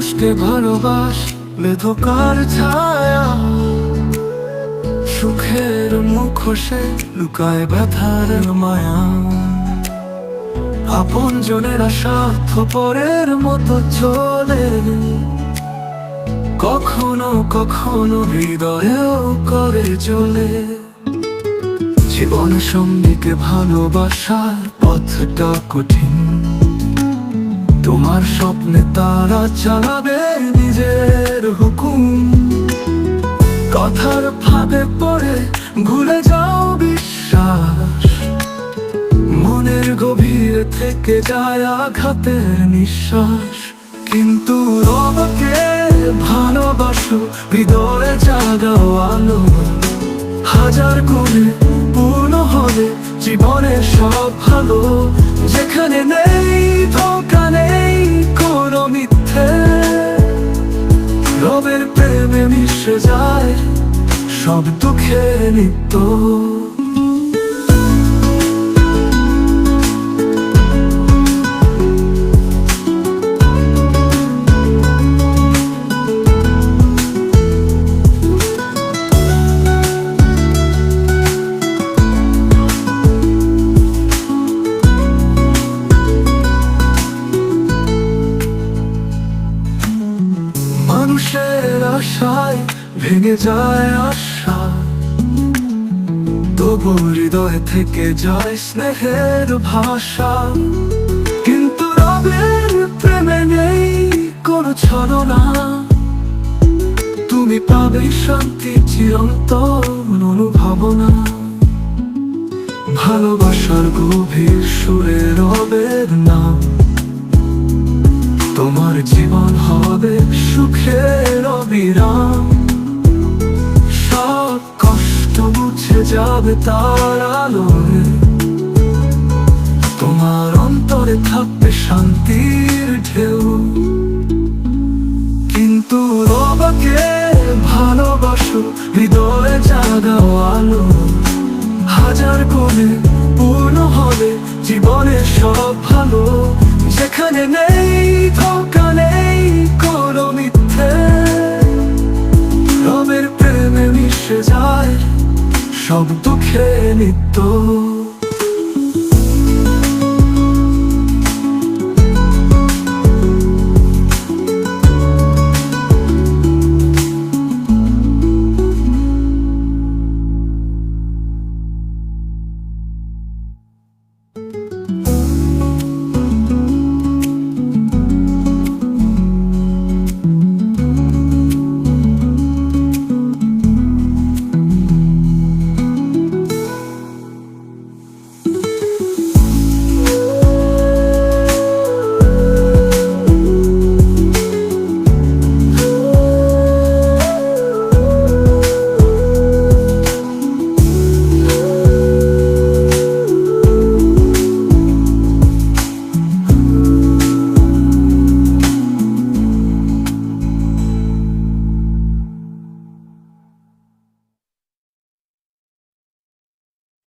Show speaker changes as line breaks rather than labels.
মানুষকে ভালোবাসলে ধোকার ছায়া? সুখের মুখোশে লুকায় ব্যথার মায়া। আপন জনের স্বার্থ পরের মতো চলে। কখনো কখনো হৃদয়েও করে চলে। জীবন সঙ্গীকে ভালোবাসার পথটা কঠিন। তোমার স্বপ্নে তারা চালাবে নিজের হুকুম। কথার ফাঁদে পড়ে ভুলে যাও বিশ্বাস। মনের গভীর থেকে যায় আঘাতের নিঃশ্বাস। কিন্তু রবকে ভালোবাসো, হৃদয়ে জাগাও আলো। হাজার গুণে পূর্ণ হবে জীবনের সব ভালো। যেখানে নেই ধোকা মিশে যায় সব দুঃখের নিত্য। মানুষের আশায় ভেঙে যায় আশা। তবু হৃদয় থেকে যায় স্নেহের ভাষা। কিন্তু রবের প্রেমে নেই কোনো ছলনা। তুমি পাবে শান্তি চিরন্তন অনুভাবনা। ভালোবাসার গভীর সুরে রবের নাম। তোমার জীবন হবে সুখের অবিরাম। যাবে তার আলোয়। তোমার অন্তরে থাকবে শান্তির ঢেউ। কিন্তু রবাকে ভালোবাসো, হৃদয়ে জাগাও আলো। হাজার গুণে পূর্ণ হবে জীবনের সব ভালো। যেখানে নেই ধোকা সব দুঃখে নিত্য।